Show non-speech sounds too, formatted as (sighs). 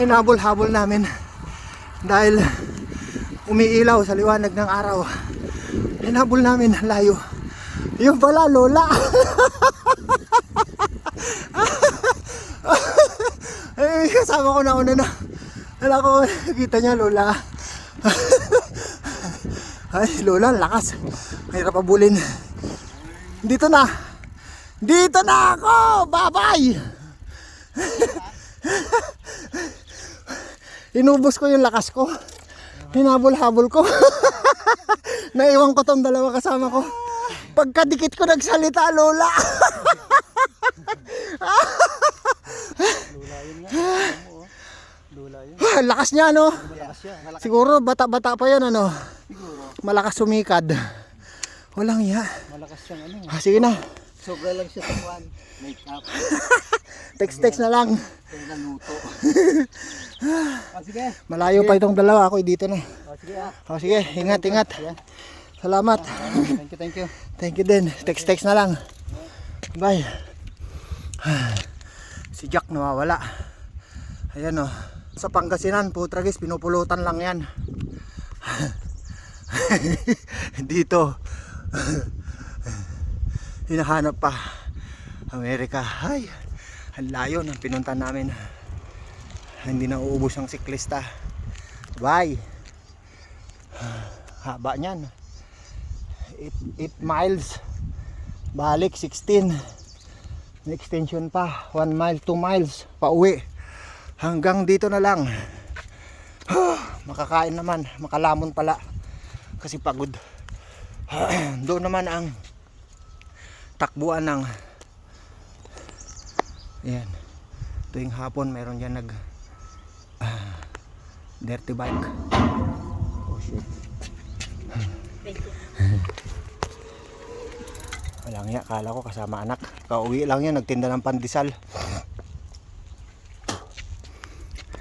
hinabol-habol namin dahil umiilaw sa liwanag ng araw. Hinabol namin ang layo. Yung pala, lola. Ay, (laughs) kasama ko na una na. Wala ko, kita niya, lola. (laughs) Ay, lola, lakas. Mahirap abulin. Dito na. Dito na ako! Bye-bye! (laughs) Inubos ko yung lakas ko. Hinabol-habol ko. (laughs) Naiwan ko tong dalawa kasama ko. Pagkadikit ko nagsalita, Lola. (laughs) Lakas niya, no? Siguro bata-bata pa yan, ano? Malakas sumikad. Walang iya. Malakas siyang ano. Ah, sige na. Sobra lang siya sa kwan. Make up. (laughs) Text-text na lang. Yung naluto. (sighs) ah, sige. Malayo pa itong dalawa. Ako dito na. Ah, sige ah. O sige, ingat, ingat. Salamat. Thank you, thank you. Thank you din. Text-text na lang. Bye. (sighs) Si Jack nawawala. Ayan o. Sa Pangasinan, putragis, pinupulutan lang yan. (laughs) Dito. (laughs) Hinahanap pa. Amerika. Ay, ang layo ng pinunta namin. Hindi na uubos ang siklista. Bye. Haba niyan. 8 miles balik 16 may extension pa 1 mile 2 miles pa uwi hanggang dito na lang makakain naman makalamon pala kasi pagod (clears throat) doon naman ang takbuan ng yan tuwing hapon meron dyan nag ah, dirty bike oh shit Walang ya, kala ko kasama anak. Kauwi lang yan, nagtinda ng pandesal.